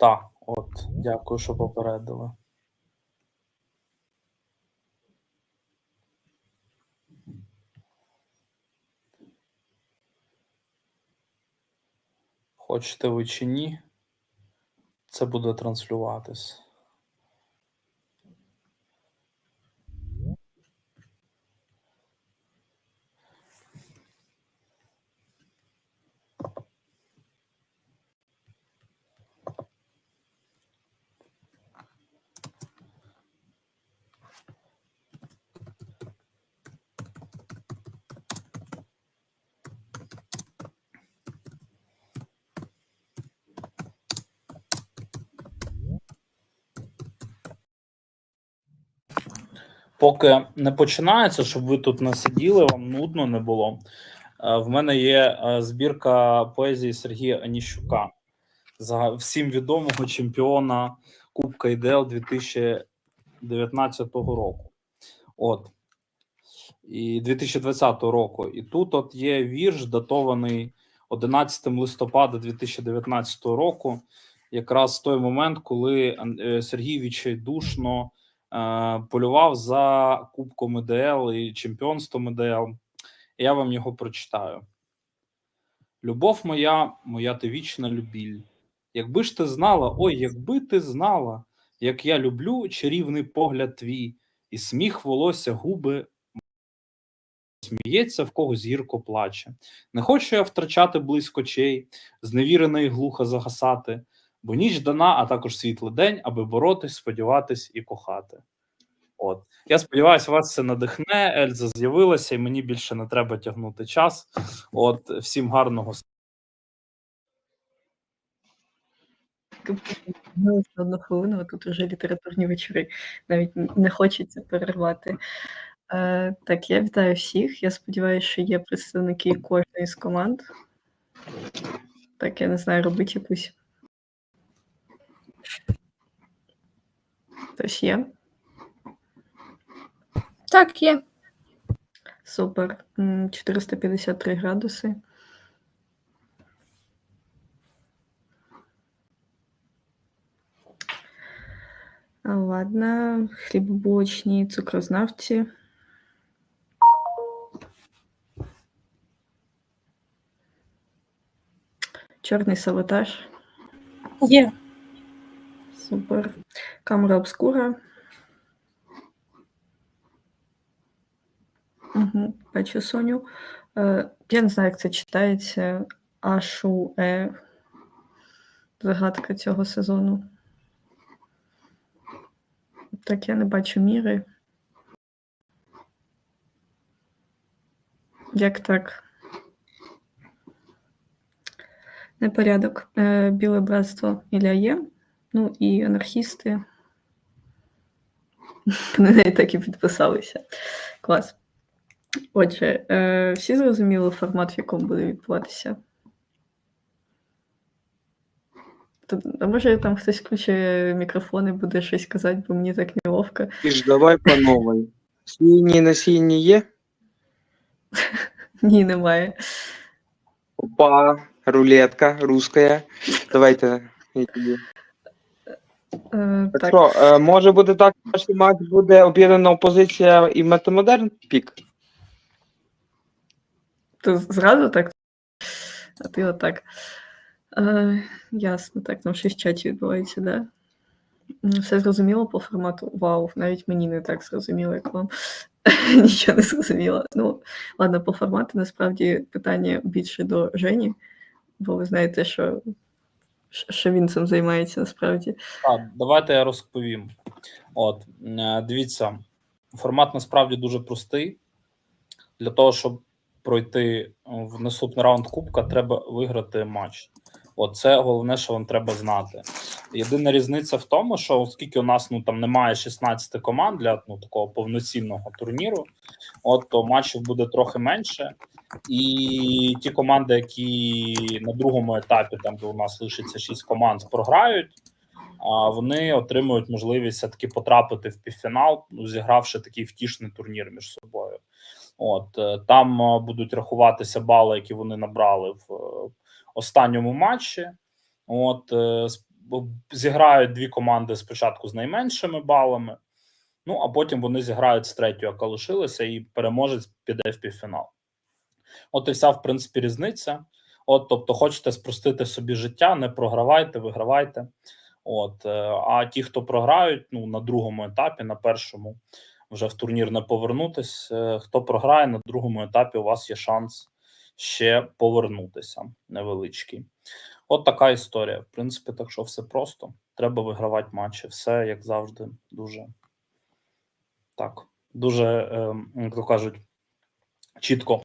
Так, от, дякую, що попередили. Хочете ви чи ні? Це буде транслюватись. Поки не починається, щоб ви тут не сиділи, вам нудно не було. е, В мене є е, збірка поезії Сергія Аніщука, за всім відомого чемпіона Кубка ІДЛ 2019 року. От. І 2020 року. І тут от є вірш, датований 11 листопада 2019 року, якраз той момент, коли е, Сергій відчайдушно полював за Кубком ІДЛ і чемпіонством ІДЛ. Я вам його прочитаю. Любов моя, моя ти вічна любіль. Якби ж ти знала, ой, якби ти знала, як я люблю чарівний погляд твій, і сміх волосся губи сміється, в когось гірко плаче. Не хочу я втрачати близько очей, зневірена і глухо загасати, бо ніч дана, а також світлий день, аби боротись, сподіватись і кохати. От. Я сподіваюся, вас це надихне. Ельза з'явилася, і мені більше не треба тягнути час. От, всім гарного Ну, одну хвилину, тут вже літературні вечори. Навіть не хочеться перервати. Е, так, я вітаю всіх. Я сподіваюся, що є представники кожної з команд. Так, я не знаю, робити якусь. Хтось є? Так, є. Супер. М, 453 градуси. Ладно, хлібобулочні цукрознавці. Чорний саботаж. Є. Супер. Камера обскура. Угу, бачу Соню. Е, я не знаю, як це читається. Ашу Е. Загадка цього сезону. Так, я не бачу міри. Як так? Непорядок. Е, Біле братство Ілля є. Ну і анархісти. Вони навіть так і підписалися. Клас. Отже, е, всі зрозуміли формат, в якому буде відбуватися. Тут, а може там хтось включить мікрофон і буде щось казати, бо мені так неловко. І ж давай по новій. Сіні на сіні є? Ні, немає. Опа, рулетка русская. Давайте. я. Е, Так так, що, е, може бути так, що матч буде об'єднана опозиція і метамодерн пік? то зразу так. А ти отак. Е, ясно, так, там щось в чаті відбувається, да? Ну, Все зрозуміло по формату. Вау, навіть мені не так зрозуміло, як вам. Нічого не зрозуміло. Ну, ладно, по формату насправді питання більше до Жені, бо ви знаєте, що, що він цим займається насправді. Так, давайте я розповім. От, е, дивіться, формат насправді дуже простий. Для того, щоб пройти в наступний раунд Кубка, треба виграти матч. От це головне, що вам треба знати. Єдина різниця в тому, що оскільки у нас ну там немає 16 команд для ну такого повноцінного турніру, от то матчів буде трохи менше. І ті команди, які на другому етапі, там де у нас лишиться 6 команд, програють, а вони отримують можливість все-таки потрапити в півфінал, ну, зігравши такий втішний турнір між собою. От е, там е, будуть рахуватися бали, які вони набрали в е, останньому матчі. От зіграють дві команди спочатку з найменшими балами, ну а потім вони зіграють з третьою, яка лишилася, і переможець піде в півфінал. От і вся, в принципі, різниця. От, тобто, хочете спростити собі життя, не програвайте, вигравайте. От, е, а ті, хто програють, ну на другому етапі, на першому вже в турнір не повернутись. Е, Хто програє на другому етапі, у вас є шанс ще повернутися невеличкий. От така історія. В принципі, так що все просто. Треба вигравати матчі. Все як завжди, дуже так, дуже, е, як то кажуть, чітко